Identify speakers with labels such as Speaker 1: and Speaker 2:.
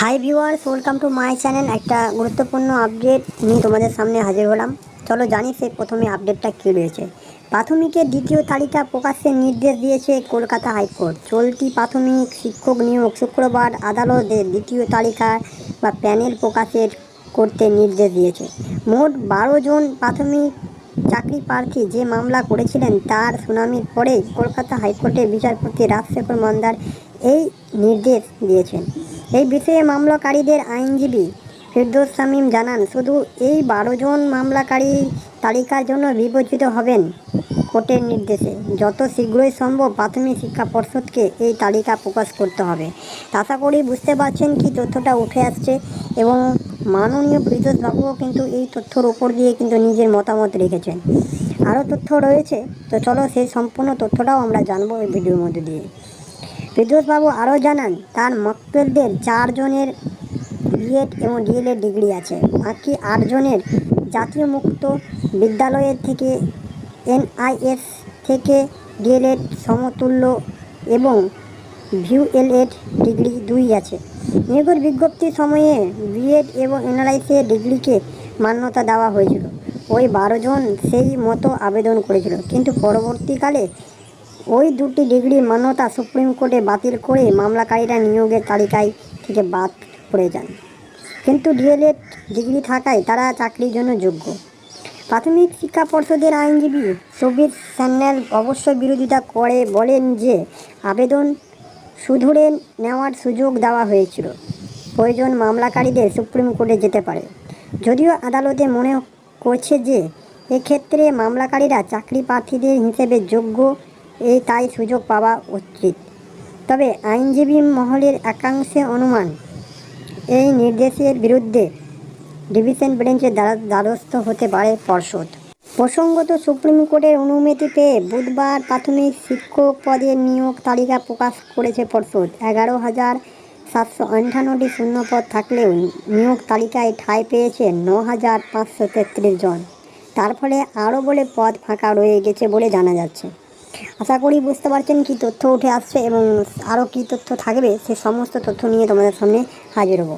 Speaker 1: Hi viewers welcome to my channel একটা গুরুত্বপূর্ণ update নিয়ে তোমাদের সামনে হাজির হলাম। চলো জানি সেই প্রথমে আপডেটটা কী রয়েছে। প্রাথমিকের দ্বিতীয় তালিকা প্রকাশের নির্দেশ দিয়েছে কলকাতা হাইকোর্ট। চলতি প্রাথমিক শিক্ষক নিয়োগ শুক্রবার আদালতের দ্বিতীয় তালিকা বা প্যানেল প্রকাশের করতে নির্দেশ দিয়েছে। মোট বারো জন প্রাথমিক চাকরি প্রার্থী যে মামলা করেছিলেন, তার শুনানির পরে কলকাতা হাইকোর্টের বিচারপতি রাজশেখর মন্দার এই নির্দেশ দিয়েছেন। এই বিষয়ে মামলাকারীদের আইনজীবী ফিরদোস শামীম জানান, শুধু এই বারো জন মামলাকারী তালিকার জন্য বিবেচিত হবেন কোর্টের নির্দেশে। যত শীঘ্রই সম্ভব প্রাথমিক শিক্ষা পর্ষদকে এই তালিকা প্রকাশ করতে হবে। আশা করি বুঝতে পারছেন কি তথ্যটা উঠে আসছে এবং মাননীয় ফিরদৌস বাবুও কিন্তু এই তথ্যর ওপর দিয়ে কিন্তু নিজের মতামত রেখেছেন। আরও তথ্য রয়েছে? তো চলো সেই সম্পূর্ণ তথ্যটাও আমরা জানব এই ভিডিওর মধ্যে দিয়ে। ফিরদৌসবাবু আরও জানান, তার মক্কেলদের চারজনের বিএড এবং ডিএলএড ডিগ্রি আছে। বাকি আটজনের জাতীয় মুক্ত বিদ্যালয়ের থেকে এনআইএস থেকে ডিএলএড সমতুল্য এবং ভিউএলএড ডিগ্রি দুই আছে। নিয়োগের বিজ্ঞপ্তির সময়ে বিএড এবং এনআরআইসের ডিগ্রিকে মান্যতা দেওয়া হয়েছিল। ওই বারো জন সেই মতো আবেদন করেছিল। কিন্তু পরবর্তীকালে ওই দুটি ডিগ্রি মান্যতা সুপ্রিম কোর্টে বাতিল করে মামলাকারীরা নিয়োগের তালিকায় থেকে বাদ পড়ে যান। কিন্তু ডিএলএড ডিগ্রি থাকায় তারা চাকরির জন্য যোগ্য। প্রাথমিক শিক্ষা পর্ষদের আইনজীবী সবির স্যান্যাল অবশ্য বিরোধিতা করে বলেন যে আবেদন শুধরে নেওয়ার সুযোগ দেওয়া হয়েছিল। প্রয়োজন মামলাকারীদের সুপ্রিম কোর্টে যেতে পারে। যদিও আদালতে মনে করছে যে এক্ষেত্রে মামলাকারীরা চাকরি প্রার্থীদের হিসেবে যোগ্য এই তাই সুযোগ পাওয়া উচিত। তবে আইনজীবী মহলের একাংশে অনুমান, এই নির্দেশের বিরুদ্ধে ডিভিশন বেঞ্চের দ্বারা দ্বারস্থ হতে পারে পর্ষদ। প্রসঙ্গত সুপ্রিম কোর্টের অনুমতি পেয়ে বুধবার প্রাথমিক শিক্ষক পদের নিয়োগ তালিকা প্রকাশ করেছে পর্ষদ। এগারো হাজার সাতশো আটান্নটি শূন্যপদ থাকলেও নিয়োগ তালিকায় ঠাঁই পেয়েছে ন হাজার পাঁচশো তেত্রিশ জন। তার ফলে আরও বলে পদ ফাঁকা রয়ে গেছে বলে জানা যাচ্ছে। আশা করি বুঝতে পারছেন কি তথ্য উঠে আসছে এবং আরও কী তথ্য থাকবে, সে সমস্ত তথ্য নিয়ে তোমাদের সামনে হাজির হব।